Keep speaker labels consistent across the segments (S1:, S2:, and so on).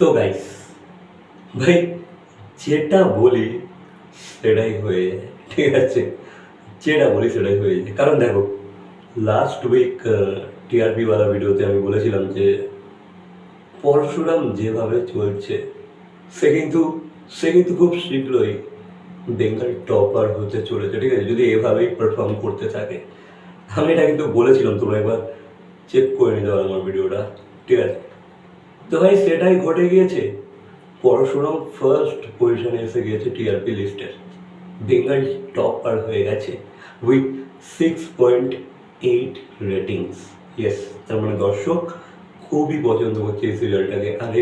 S1: তো গাইস ভাই, যেটা বলি সেটাই হয়ে যায়, ঠিক আছে? যেটা বলি সেটাই হয়ে যায়। কারণ দেখো লাস্ট উইক টিআরপি ওয়ালা ভিডিওতে আমি বলেছিলাম যে, পরশুরাম যেভাবে চলছে, সে কিন্তু সে কিন্তু খুব শীঘ্রই বেঙ্গল টপার হতে চলেছে, ঠিক আছে? যদি এভাবেই পারফর্ম করতে থাকে। আমি এটা কিন্তু বলেছিলাম, তোমরা একবার চেক করে নিতে পারো আমার ভিডিওটা, ঠিক আছে? তো ভাই, সেটাই ঘটে গিয়েছে। পরশুরাম ফার্স্ট পজিশনে এসে গিয়েছে টিআরপি লিস্টের বেঙ্গল টপার হয়ে গেছে with six point eight ratings yes তার মানে দর্শক খুবই পছন্দ করছে এই সিরিয়ালটাকে আর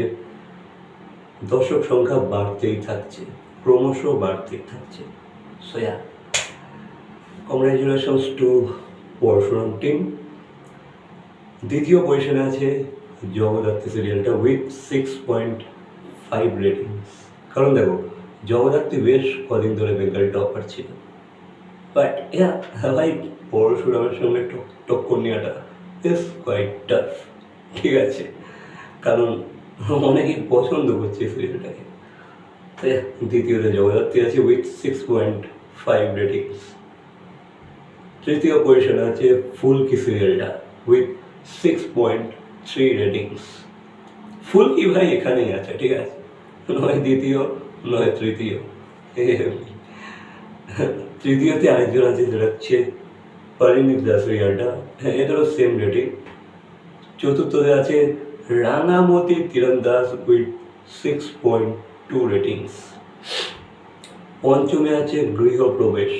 S1: দর্শক সংখ্যা বাড়তেই থাকছে, ক্রমশ বাড়তেই থাকছে। So yeah congratulations to Parashuram team দ্বিতীয় পজিশনে আছে জগদ্ধাত্রী সিরিয়ালটা with six point five ratings কারণ দেখো জগদ্ধাত্রী বেশ কদিন ধরে বেঙ্গল টপার ছিল। বাট ইয়া ভাই পরশুরামের সঙ্গে টক- টক্কর নেওয়াটা ইস কোয়াইট টাফ ঠিক আছে? কারণ অনেকেই পছন্দ করছে সিরিয়ালটাকে দ্বিতীয়তে জগদ্ধাত্রী আছে with six point five ratings তৃতীয় পজিশনে আছে ফুলকি সিরিয়ালটা with six point three ratings Phulki ভাই এখানেই আছে ঠিক আছে নয় দ্বিতীয় নয় তৃতীয় তৃতীয়তে আরেকজন আছে যেটা হচ্ছে পরিণীত দাস সিরিয়ালটা হ্যাঁ এটারও সেম রেটিং চতুর্থতে আছে Rangamati Tirandaj with six point two ratings পঞ্চমে আছে Grihapravesh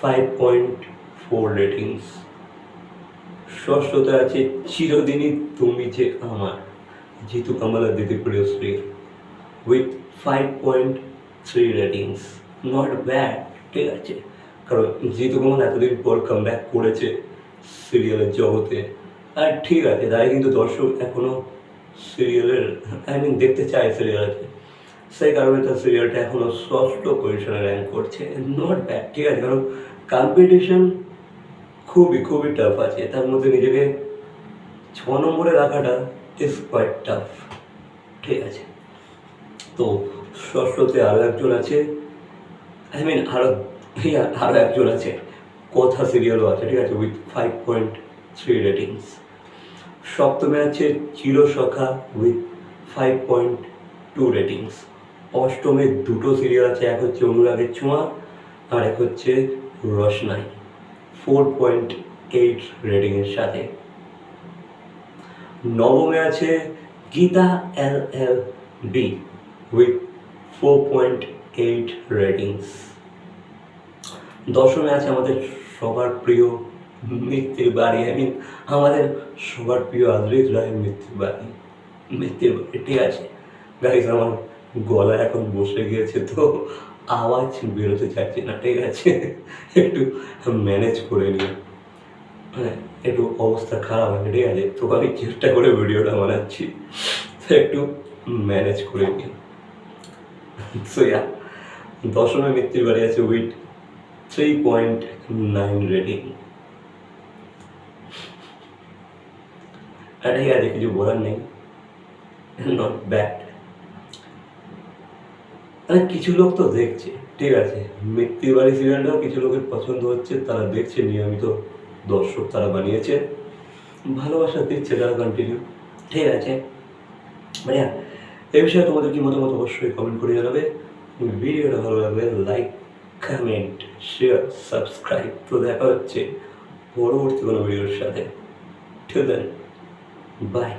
S1: five point four ratings ষষ্ঠতে আছে, চিরদিনই তুমি যে আমার জিতু কামাল দিদি Priyashree with five point three ratings not bad ঠিক আছে? কারণ জিতু কামাল এতদিন পর কাম করেছে সিরিয়ালের জগতে, আর ঠিক আছে, তাই কিন্তু দর্শক এখনও সিরিয়ালের আই মিন দেখতে চায় সিরিয়ালকে সেই কারণে তার সিরিয়ালটা এখনও ষষ্ঠ পজিশনে র্যাঙ্ক করছে। নট ব্যাড ঠিক আছে? কারণ কম্পিটিশন খুবই খুবই টাফ আছে। তার মধ্যে নিজেকে ছ নম্বরে রাখাটা ইজ কোয়াইট টাফ ঠিক আছে। তো ষষ্ঠতে আরও একজন আছে। আই মিন আরও আরও একজন আছে। কথা সিরিয়ালও আছে, ঠিক আছে with five point three ratings সপ্তমে আছে Chirosakha with five point two ratings অষ্টমে দুটো সিরিয়াল আছে, এক হচ্ছে অনুরাগের ছোঁয়া আর এক হচ্ছে রসনাই। ফোর পয়েন্ট এইট রেটিংয়ের সাথে। নবমে আছে Geeta L L B with four point eight ratings. দশমে আছে আমাদের সবার প্রিয় মৃত্যুর বাড়ি আই মিন আমাদের সবার প্রিয় আদ্রিত রায়ের মৃত্যুর বাড়ি। মৃত্যুর বাড়ি ঠিক আছে। গাইজ আমার গলা এখন বসে গিয়েছে তো আওয়াজ বেরোতে চাইছে না, ঠিক আছে? একটু ম্যানেজ করে নিও। মানে একটু অবস্থা খারাপ আছে, ঠিক আছে? তো আমি চেষ্টা করে ভিডিওটা বানাচ্ছি। একটু ম্যানেজ করে নিও। সো ইয়া, দশমে মৃত্যুর বাড়ি আছে with three point nine rating ঠিক আছে, কিছু বলার নেই। নট ব্যাড মানে কিছু লোক তো দেখছে, ঠিক আছে। মৃত্যুর বাড়ি সিরিয়ালটাও কিছু লোকের পছন্দ হচ্ছে, তারা দেখছে, নিয়মিত দর্শক তারা বানিয়েছে। ভালোবাসা দিচ্ছে, তারা কন্টিনিউ ঠিক আছে। মানে এই বিষয়ে তোমাদের কি মতামত অবশ্যই কমেন্ট করে জানাবে। ভিডিওটা ভালো লাগলে লাইক কমেন্ট শেয়ার সাবস্ক্রাইব তো দেখা হচ্ছে পরবর্তী কোনো ভিডিওর সাথে। ঠিক বাই